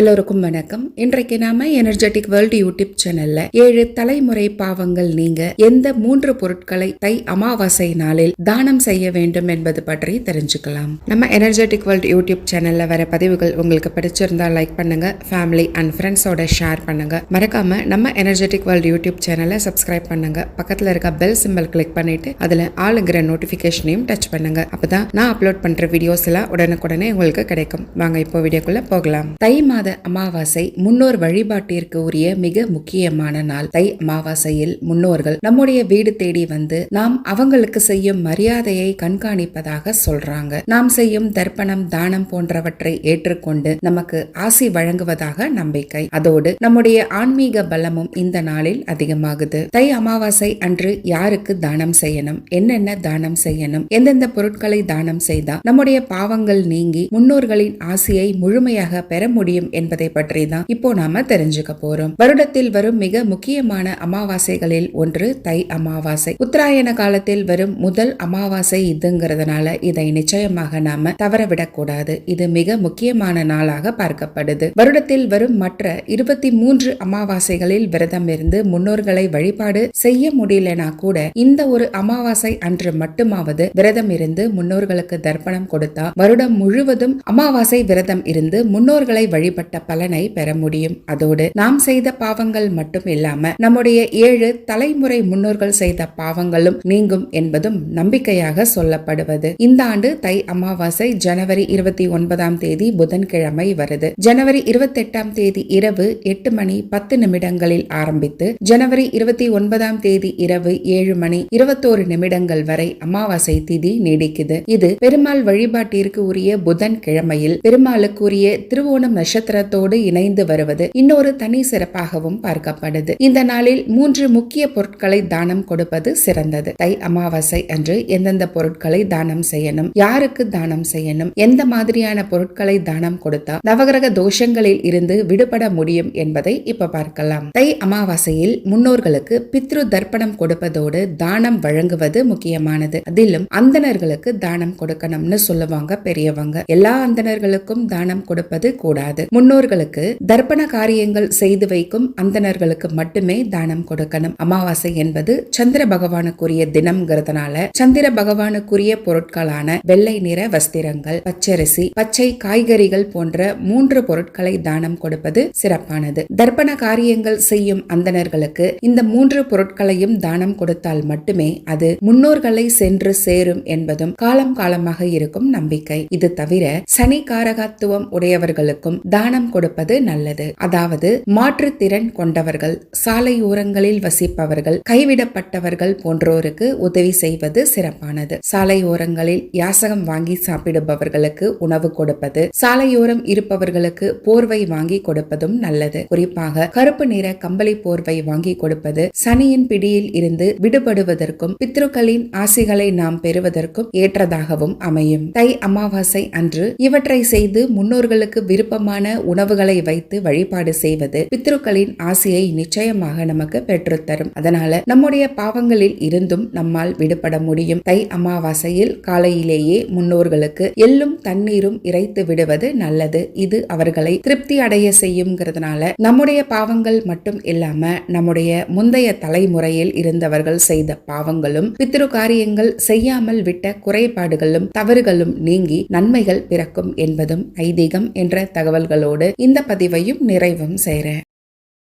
எல்லோருக்கும் வணக்கம். இன்றைக்கு நாம எனர்ஜெட்டிக் வேர்ல்டு யூடியூப் சேனல்ல ஏழு தலைமுறை பாவங்கள் நீங்க எந்த மூன்று பொருட்களை தை அமாவாசை நாளில் தானம் செய்ய வேண்டும் என்பது பற்றி தெரிஞ்சுக்கலாம். நம்ம எனர்ஜெட்டிக் வேர்ல்டு யூடியூப் சேனல்ல வர பதிவுகள் உங்களுக்கு பிடிச்சிருந்தா லைக் பண்ணுங்க ஃபேமிலி அண்ட் ஃப்ரெண்ட்ஸோட ஷேர் பண்ணுங்க. மறக்காம நம்ம எனர்ஜெட்டிக் வேர்ல்டு யூடியூப் சேனலை சப்ஸ்கிரைப் பண்ணுங்க. பக்கத்துல இருக்க பெல் சிம்பல் கிளிக் பண்ணிட்டு அதுல ஆளுங்கிற நோட்டிபிகேஷனையும் டச் பண்ணுங்க. அப்பதான் நான் அப்லோட் பண்ற வீடியோஸ் எல்லாம் உடனுக்குடனே உங்களுக்கு கிடைக்கும். வாங்க இப்போ வீடியோக்குள்ள போகலாம். தை மாத அமாவாசை முன்னோர் வழிபாட்டிற்கு உரிய மிக முக்கியமான நாள். தை அமாவாசையில் முன்னோர்கள் நம்முடைய வீடு தேடி வந்து நாம் அவங்களுக்கு செய்யும் மரியாதையை கண்காணிப்பதாக சொல்றாங்க. நாம் செய்யும் தர்ப்பணம் தானம் போன்றவற்றை ஏற்றுக்கொண்டு நமக்கு ஆசி வழங்குவதாக நம்பிக்கை. அதோடு நம்முடைய ஆன்மீக பலமும் இந்த நாளில் அதிகமாகுது. தை அமாவாசை அன்று யாருக்கு தானம் செய்யணும்? என்னென்ன தானம் செய்யணும்? எந்தெந்த பொருட்களை தானம் செய்தால் நம்முடைய பாவங்கள் நீங்கி முன்னோர்களின் ஆசியை முழுமையாக பெற முடியும் என்பதை பற்றி தான் இப்போ நாம தெரிஞ்சுக்க போறோம். வருடத்தில் வரும் மிக முக்கியமான அமாவாசைகளில் ஒன்று தை அமாவாசை. உத்தராயண காலத்தில் வரும் முதல் அமாவாசை இதுங்கிறதுனால இதை நிச்சயமாக நாம தவறவிடக்கூடாது இது மிக முக்கியமான நாளாக பார்க்கப்படுது. வருடத்தில் வரும் மற்ற இருபத்தி மூன்று அமாவாசைகளில் விரதம் இருந்து முன்னோர்களை வழிபாடு செய்ய முடியலனா கூட இந்த ஒரு அமாவாசை அன்று மட்டுமாவது விரதம் இருந்து முன்னோர்களுக்கு தர்ப்பணம் கொடுத்தா வருடம் முழுவதும் அமாவாசை விரதம் இருந்து முன்னோர்களை வழிபட்ட பலனை பெற முடியும். அதோடு நாம் செய்த பாவங்கள் மட்டும் இல்லாம நம்முடைய ஏழு தலைமுறை முன்னோர்கள் செய்த பாவங்களும் நீங்கும் என்பதும் நம்பிக்கையாக சொல்லப்படுவது. இந்த ஆண்டு தை அமாவாசை ஜனவரி இருபத்தி ஒன்பதாம் தேதி புதன்கிழமை வருது. ஜனவரி இருபத்தி எட்டாம் தேதி இரவு எட்டு மணி பத்து நிமிடங்களில் ஆரம்பித்து ஜனவரி இருபத்தி ஒன்பதாம் தேதி இரவு ஏழு மணி இருபத்தோரு நிமிடங்கள் வரை அமாவாசை திதி நீடிக்குது. இது பெருமாள் வழிபாட்டிற்கு உரிய புதன் கிழமையில் பெருமாளுக்குரிய திருவோணம் நட்சத்திர நட்சத்திரத்தோடு இணைந்து வருவது இன்னொரு தனி சிறப்பாகவும் பார்க்கப்படுது. இந்த நாளில் மூன்று முக்கிய பொருட்களை தானம் கொடுப்பது சிறந்தது. தை அமாவாசை அன்று எந்தெந்த பொருட்களை தானம் செய்யணும் யாருக்கு தானம் செய்யணும் எந்த மாதிரியான பொருட்களை தானம் கொடுத்தா நவகிரக தோஷங்களில் இருந்து விடுபட முடியும் என்பதை இப்ப பார்க்கலாம். தை அமாவாசையில் முன்னோர்களுக்கு பித்ரு தர்ப்பணம் கொடுப்பதோடு தானம் வழங்குவது முக்கியமானது. அதிலும் அந்தணர்களுக்கு தானம் கொடுக்கணும்னு சொல்லுவாங்க பெரியவங்க. எல்லா அந்தணர்களுக்கும் தானம் கொடுப்பது கூடாது. முன் முன்னோர்களுக்கு தர்ப்பண காரியங்கள் செய்து வைக்கும் அந்தணர்களுக்கு மட்டுமே தானம் கொடுக்கணும். அமாவாசை என்பது சந்திர பகவானுக்குரிய தினம்ங்கிறதுனால சந்திர பகவானுக்குரிய பொருட்களான வெள்ளை நிற வஸ்திரங்கள் பச்சரிசி பச்சை காய்கறிகள் போன்ற மூன்று பொருட்களை தானம் கொடுப்பது சிறப்பானது. தர்ப்பண காரியங்கள் செய்யும் அந்தணர்களுக்கு இந்த மூன்று பொருட்களையும் தானம் கொடுத்தால் மட்டுமே அது முன்னோர்களை சென்று சேரும் என்பதும் காலம் காலமாக இருக்கும் நம்பிக்கை. இது தவிர சனி காரகத்துவம் உடையவர்களுக்கும் தானம் கொடுப்பது நல்லது. அதாவது மாற்றுத்திறன் கொண்டவர்கள் சாலையோரங்களில் வசிப்பவர்கள் கைவிடப்பட்டவர்கள் போன்றோருக்கு உதவி செய்வது சிறப்பானது. சாலையோரங்களில் யாசகம் வாங்கி சாப்பிடுபவர்களுக்கு உணவு கொடுப்பது சாலையோரம் இருப்பவர்களுக்கு போர்வை வாங்கி கொடுப்பதும் நல்லது. குறிப்பாக கருப்பு நிற கம்பளி போர்வை வாங்கி கொடுப்பது சனியின் பிடியில் இருந்து விடுபடுவதற்கும் பித்ருக்களின் ஆசிகளை நாம் பெறுவதற்கும் ஏற்றதாகவும் அமையும். தை அமாவாசை அன்று இவற்றை செய்து முன்னோர்களுக்கு விருப்பமான உணவுகளை வைத்து வழிபாடு செய்வது பித்ருக்களின் ஆசையை நிச்சயமாக நமக்கு பெற்றுத்தரும். அதனால நம்முடைய பாவங்களில் இருந்தும் நம்மால் விடுபட முடியும். தை அமாவாசையில் காலையிலேயே முன்னோர்களுக்கு எள்ளும் தண்ணீரும் இறைத்து விடுவது நல்லது. இது அவர்களை திருப்தி அடைய செய்யுங்கிறதுனால நம்முடைய பாவங்கள் மட்டும் இல்லாம நம்முடைய முந்தைய தலைமுறையில் இருந்தவர்கள் செய்த பாவங்களும் பித்ரு காரியங்கள் செய்யாமல் விட்ட குறைபாடுகளும் தவறுகளும் நீங்கி நன்மைகள் பிறக்கும் என்பதும் ஐதீகம் என்ற தகவல்களும் தகவல்களோடு இந்த பதிவையும் நிறைவும் செய்கிறேன்.